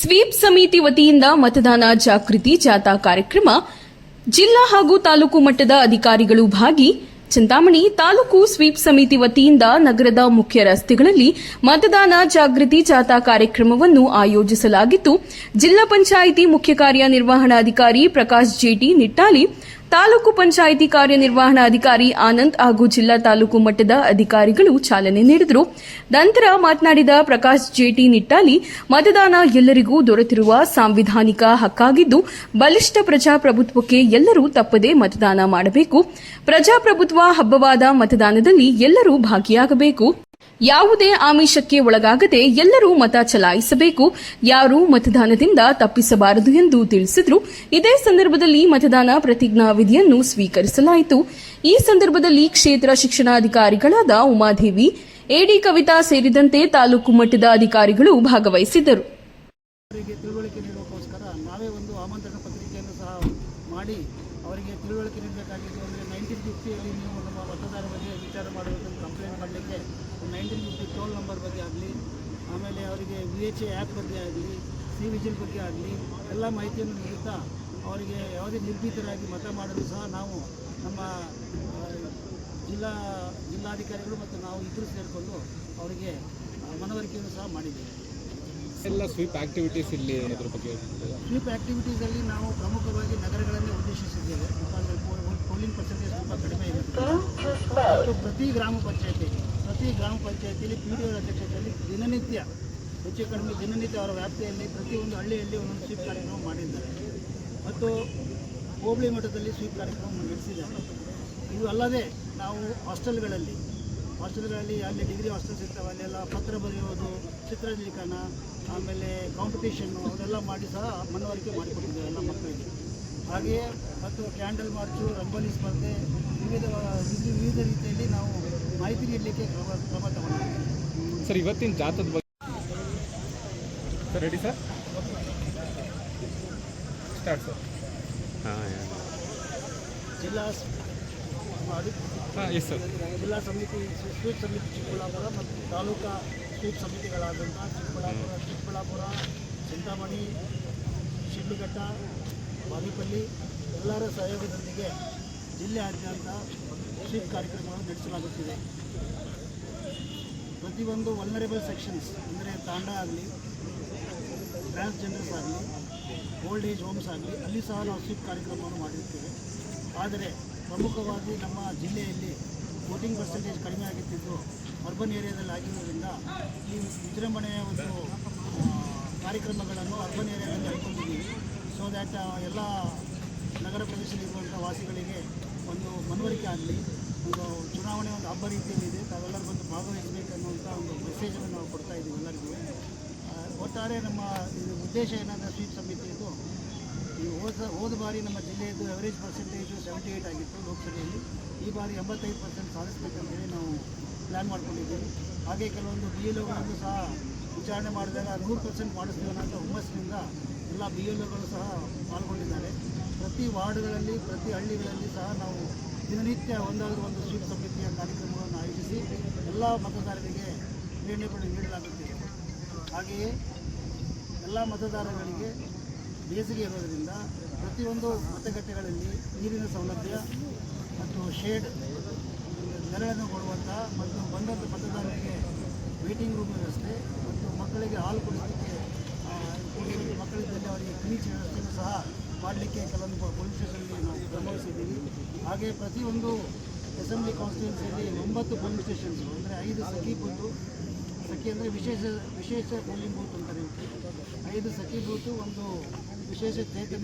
Sweep ಸಮಿತಿ ವತಿಯಿಂದ ಮತದಾನ ಜಾಗೃತಿ ಜಾಥಾ ಕಾರ್ಯಕ್ರಮ ಜಿಲ್ಲಾ ಹಾಗೂ ತಾಲೂಕು ಮಟ್ಟದ ಅಧಿಕಾರಿಗಳು ಭಾಗಿ. ಚಿಂತಾಮಣಿ ತಾಲೂಕು ಸ್ವೀಪ್ ಸಮಿತಿ ವತಿಯಿಂದ ನಗರದ ಮುಖ್ಯ ರಸ್ತೆಗಳಲ್ಲಿ ಮತದಾನ ಜಾಗೃತಿ ಜಾಥಾ ಕಾರ್ಯಕ್ರಮವನ್ನು ಆಯೋಜಿಸಲಾಗಿತ್ತು. ಜಿಲ್ಲಾ ಪಂಚಾಯಿತಿ ಮುಖ್ಯ ಕಾರ್ಯನಿರ್ವಹಣಾಧಿಕಾರಿ ಪ್ರಕಾಶ್ ಜೇಟಿ ನಿಟ್ಟಾಲಿ ತಾಲೂಕು ಪಂಚಾಯಿತಿ ಕಾರ್ಯನಿರ್ವಹಣಾಧಿಕಾರಿ ಆನಂದ್ ಹಾಗೂ ಜಿಲ್ಲಾ ತಾಲೂಕು ಮಟ್ಟದ ಅಧಿಕಾರಿಗಳು ಚಾಲನೆ ನೀಡಿದರು. ನಂತರ ಮಾತನಾಡಿದ ಪ್ರಕಾಶ್ ಜೇಟಿ ನಿಟ್ಟಾಲಿ, ಮತದಾನ ಎಲ್ಲರಿಗೂ ದೊರೆತಿರುವ ಸಾಂವಿಧಾನಿಕ ಹಕ್ಕಾಗಿದ್ದು, ಬಲಿಷ್ಠ ಪ್ರಜಾಪ್ರಭುತ್ವಕ್ಕೆ ಎಲ್ಲರೂ ತಪ್ಪದೆ ಮತದಾನ ಮಾಡಬೇಕು. ಪ್ರಜಾಪ್ರಭುತ್ವ ಹಬ್ಬವಾದ ಮತದಾನದಲ್ಲಿ ಎಲ್ಲರೂ ಭಾಗಿಯಾಗಬೇಕು. ಯಾವುದೇ ಆಮಿಷಕ್ಕೆ ಒಳಗಾಗದೆ ಎಲ್ಲರೂ ಮತ ಚಲಾಯಿಸಬೇಕು. ಯಾರೂ ಮತದಾನದಿಂದ ತಪ್ಪಿಸಬಾರದು ಎಂದು ತಿಳಿಸಿದರು. ಇದೇ ಸಂದರ್ಭದಲ್ಲಿ ಮತದಾನ ಪ್ರತಿಜ್ಞಾವಿಧಿಯನ್ನು ಸ್ವೀಕರಿಸಲಾಯಿತು. ಈ ಸಂದರ್ಭದಲ್ಲಿ ಕ್ಷೇತ್ರ ಶಿಕ್ಷಣಾಧಿಕಾರಿಗಳಾದ ಉಮಾದೇವಿ, ಎಡಿ ಕವಿತಾ ಸೇರಿದಂತೆ ತಾಲೂಕು ಮಟ್ಟದ ಅಧಿಕಾರಿಗಳು ಭಾಗವಹಿಸಿದ್ದರು. ನಾವೇ ಒಂದು ಆಮಂತ್ರಣ ಪತ್ರಿಕೆಯನ್ನು ಸಹ ಮಾಡಿ ಅವರಿಗೆ ತಿಳುವಳಿಕೆ ನೀಡಬೇಕಾಗಿತ್ತು. ಅಂದರೆ ನೈನ್ಟೀನ್ ಫಿಫ್ಟಿಯಲ್ಲಿ ನೀವು ನಮ್ಮ ಮತದಾರ ಬಗ್ಗೆ ವಿಚಾರ ಮಾಡಬೇಕಂತ ಕಂಪ್ಲೇಂಟ್ ಮಾಡಲಿಕ್ಕೆ ನೈನ್ಟೀನ್ ಫಿಫ್ಟಿ ಟೋಲ್ ನಂಬರ್ ಬಗ್ಗೆ ಆಗಲಿ, ಆಮೇಲೆ ಅವರಿಗೆ ವಿ ಎಚ್ ಎ ಆ್ಯಪ್ ಬಗ್ಗೆ ಆಗಲಿ ಸಿ ವಿಜಿಲ್ ಬಗ್ಗೆ ಆಗಲಿ, ಎಲ್ಲ ಮಾಹಿತಿಯನ್ನು ನೀಡುತ್ತಾ ಅವರಿಗೆ ಯಾವುದೇ ನಿರ್ಭೀತರಾಗಿ ಮತ ಮಾಡಲು ಸಹ ನಾವು ನಮ್ಮ ಜಿಲ್ಲಾ, ಜಿಲ್ಲಾಧಿಕಾರಿಗಳು ಮತ್ತು ನಾವು ಇಬ್ಬರು ಸೇರಿಕೊಂಡು ಅವರಿಗೆ ಮನವರಿಕೆಯನ್ನು ಸಹ ಮಾಡಿದ್ದೇವೆ. ಎಲ್ಲ ಸ್ವೀಪ್ ಆಕ್ಟಿವಿಟೀಸ್ ಇಲ್ಲಿ ಅದ್ರ ಬಗ್ಗೆ ಸ್ವೀಪ್ ಅಲ್ಲಿ ನಾವು ಪ್ರಮುಖವಾಗಿ ನಗರಗಳನ್ನೇ ಉದ್ದೇಶಿಸಿದ್ದೇವೆ. ಪೋಲಿಂಗ್ ಪರ್ಸೆಂಟೇಜ್ ತುಂಬ ಕಡಿಮೆ ಇದೆ. ಮತ್ತು ಪ್ರತಿ ಗ್ರಾಮ ಪಂಚಾಯತಿ ಪ್ರತಿ ಗ್ರಾಮ ಪಂಚಾಯತಿಯಲ್ಲಿ ಪಿ ಡಿ ಅಧ್ಯಕ್ಷತೆಯಲ್ಲಿ ದಿನನಿತ್ಯ, ಹೆಚ್ಚು ಕಡಿಮೆ ದಿನನಿತ್ಯ ಅವರ ವ್ಯಾಪ್ತಿಯಲ್ಲಿ ಪ್ರತಿಯೊಂದು ಹಳ್ಳಿಯಲ್ಲಿ ಒಂದೊಂದು ಸ್ವೀಪ್ ಕಾರ್ಯಕ್ರಮ ಮಾಡಿದ್ದಾರೆ. ಮತ್ತು ಹೋಬಳಿ ಮಠದಲ್ಲಿ ಸ್ವೀಪ್ ಕಾರ್ಯಕ್ರಮ ನಡೆಸಿದ್ದಾರೆ. ಇದು ಅಲ್ಲದೆ ನಾವು ಹಾಸ್ಟೆಲ್ಗಳಲ್ಲಿ ಹಾಸ್ಟೆಲ್ಗಳಲ್ಲಿ ಅಲ್ಲಿ ಡಿಗ್ರಿ ಹಾಸ್ಟೆಲ್ಸ್ ಇರ್ತವೆ ಅಲ್ಲೆಲ್ಲ ಪತ್ರ ಬರೆಯೋದು ಚಿತ್ರಲೇಖನ ಆಮೇಲೆ ಕಾಂಪಿಟೇಷನ್ನು ಅವನ್ನೆಲ್ಲ ಮಾಡಿ ಸಹ ಮನವರಿಕೆ ಮಾಡಿಕೊಟ್ಟಿದ್ದೇವೆ ಎಲ್ಲ ಮಕ್ಕಳಿಗೆ. ಹಾಗೆಯೇ ಮತ್ತು ಕ್ಯಾಂಡಲ್ ಮಾರ್ಚು ರಂಗೋಲಿ ಸ್ಪರ್ಧೆ ವಿವಿಧ ವಿವಿಧ ರೀತಿಯಲ್ಲಿ ನಾವು ಮಾಹಿತಿ ನೀಡಲಿಕ್ಕೆ ಕ್ರಮ ಕ್ರಮ ತಗೊಂಡಿದ್ದೇವೆ. ಸರ್ ಇವತ್ತಿನ ಜಾತದ ಬಗ್ಗೆ sir ready sir? Start sir. ಜಿಲ್ಲಾ ಸ್- ಮಾಡಿ. ಹಾಂ ಎಸ್ ಸರ್ ಜಿಲ್ಲಾ ಸಮಿತಿ ಸ್ವೀಪ್ ಸಮಿತಿ ಚಿಕ್ಕಬಳ್ಳಾಪುರ ಮತ್ತು ತಾಲೂಕಾ ಸ್ವೀಪ್ ಸಮಿತಿಗಳಾದಂಥ ಚಿಕ್ಕಬಳ್ಳಾಪುರ ಚಿಕ್ಕಬಳ್ಳಾಪುರ ಚಿಂತಾಮಣಿ ಶಿಡ್ಲಘಟ್ಟ ಬಾಗೇಪಲ್ಲಿ ಎಲ್ಲರ ಸಹಯೋಗದೊಂದಿಗೆ ಜಿಲ್ಲೆಯಾದ್ಯಂತ ಸ್ವೀಪ್ ಕಾರ್ಯಕ್ರಮವನ್ನು ನಡೆಸಲಾಗುತ್ತಿದೆ. ಪ್ರತಿಯೊಂದು ವಲ್ನರೇಬಲ್ ಸೆಕ್ಷನ್ಸ್ ಅಂದರೆ ತಾಂಡ ಆಗಲಿ ಟ್ರಾನ್ಸ್ಜೆಂಡರ್ಸ್ ಆಗಲಿ ಓಲ್ಡ್ ಏಜ್ ಹೋಮ್ಸ್ ಆಗಲಿ ಅಲ್ಲಿ ಸಹ ನಾವು ಸ್ವೀಪ್ ಕಾರ್ಯಕ್ರಮವನ್ನು ಮಾಡಿರ್ತೇವೆ. ಆದರೆ ಪ್ರಮುಖವಾಗಿ ನಮ್ಮ ಜಿಲ್ಲೆಯಲ್ಲಿ ವೋಟಿಂಗ್ ಪರ್ಸೆಂಟೇಜ್ ಕಡಿಮೆ ಆಗುತ್ತಿದ್ದು ಅರ್ಬನ್ ಏರಿಯಾದಲ್ಲಿ ಆಗಿರೋದ್ರಿಂದ ಈ ವಿಜೃಂಭಣೆಯ ಒಂದು ಕಾರ್ಯಕ್ರಮಗಳನ್ನು ಅರ್ಬನ್ ಏರಿಯಾದಲ್ಲಿ ಹಮ್ಮಿಕೊಂಡಿದ್ದೀವಿ ಸೊ ದ್ಯಾಟ್ ಎಲ್ಲ ನಗರ ಪ್ರದೇಶದಲ್ಲಿರುವಂಥ ವಾಸಿಗಳಿಗೆ ಒಂದು ಮನವರಿಕೆ ಆಗಲಿ, ಒಂದು ಚುನಾವಣೆ ಒಂದು ಹಬ್ಬ ರೀತಿಯಲ್ಲಿದೆ ತಾವೆಲ್ಲರೂ ಬಂದು ಭಾಗವಹಿಸಬೇಕು ಅನ್ನುವಂಥ ಒಂದು ಮೆಸೇಜನ್ನು ನಾವು ಕೊಡ್ತಾ ಇದ್ದೀವಿ ಎಲ್ಲರಿಗೂ. ಒಟ್ಟಾರೆ ನಮ್ಮ ಉದ್ದೇಶ ಏನಂದರೆ ಸ್ವೀಪ್ ಸಮಿತಿಯದು ಈ ಹೋದ ಹೋದ ಬಾರಿ ನಮ್ಮ ಜಿಲ್ಲೆಯದು ಅವರೇಜ್ ಪರ್ಸೆಂಟೇಜು ಸೆವೆಂಟಿ ಏಯ್ಟ್ ಆಗಿತ್ತು ಲೋಕಸಭೆಯಲ್ಲಿ. ಈ ಬಾರಿ ಎಂಬತ್ತೈದು ಪರ್ಸೆಂಟ್ ಸಾಧಿಸಬೇಕಂತೇಳಿ ನಾವು ಪ್ಲ್ಯಾನ್ ಮಾಡ್ಕೊಂಡಿದ್ದೀವಿ. ಹಾಗೆ ಕೆಲವೊಂದು ಬಿ ಎಲ್ ಒಗಳನ್ನು ಸಹ ವಿಚಾರಣೆ ಮಾಡಿದಾಗ ನೂರು ಪರ್ಸೆಂಟ್ ಮಾಡಿಸ್ತೀವಿ ಅನ್ನೋ ಹುಮ್ಮಸ್ಸಿನಿಂದ ಎಲ್ಲ ಬಿ ಎಲ್ ಒಗಳು ಸಹ ಪಾಲ್ಗೊಂಡಿದ್ದಾರೆ. ಪ್ರತಿ ವಾರ್ಡ್ಗಳಲ್ಲಿ, ಪ್ರತಿ ಹಳ್ಳಿಗಳಲ್ಲಿ ಸಹ ನಾವು ದಿನನಿತ್ಯ ಒಂದಾದರೂ ಒಂದು ಸ್ವೀಪ್ ಸಮಿತಿಯ ಕಾರ್ಯಕ್ರಮಗಳನ್ನು ಆಯೋಜಿಸಿ ಎಲ್ಲ ಮತದಾರರಿಗೆ ಪ್ರೇರಣೆಗಳು ನೀಡಲಾಗುತ್ತಿದೆ. ಹಾಗೆಯೇ ಎಲ್ಲ ಮತದಾರಗಳಿಗೆ ಬೇಸಿಗೆ ಇರೋದರಿಂದ ಪ್ರತಿಯೊಂದು ಮತಗಟ್ಟೆಗಳಲ್ಲಿ ನೀರಿನ ಸೌಲಭ್ಯ ಮತ್ತು ಶೇಡ್ ನೆರಳನ್ನು ಕೊಡುವಂಥ ಮತ್ತು ಬಂದಂಥ ಮತದಾರರಿಗೆ ವೇಟಿಂಗ್ ರೂಮ್ ವ್ಯವಸ್ಥೆ ಮತ್ತು ಮಕ್ಕಳಿಗೆ ಹಾಲು ಕುಡಿಸಲಿಕ್ಕೆ ಮಕ್ಕಳಿದ್ದಲ್ಲಿ ಅವರಿಗೆ ಕ್ಲೀಚ್ ವ್ಯವಸ್ಥೆಯನ್ನು ಸಹ ಮಾಡಲಿಕ್ಕೆ ಕೆಲವೊಂದು ಪೊಲೀಸ್ ಸ್ಟೇಷನ್ಗೆ ನಾವು ಗಮನಿಸಿದ್ದೀವಿ ಹಾಗೆ ಪ್ರತಿಯೊಂದು ಅಸೆಂಬ್ಲಿ ಕಾನ್ಸ್ಟಿಟ್ಯೂನ್ಸಿಯಲ್ಲಿ ಒಂಬತ್ತು ಪೊಲೀಸ್ ಸ್ಟೇಷನ್ಸು ಅಂದರೆ ಐದು ಸಖಿ ಬೂತು, ಸಖಿ ಅಂದರೆ ವಿಶೇಷ ವಿಶೇಷ ಪೋಲಿಂಗ್ ಬೂತ್ ಅಂತಾರೆ. ಐದು ಸಖಿ ಬೂತು, ಒಂದು ವಿಶೇಷ ಚೇತನ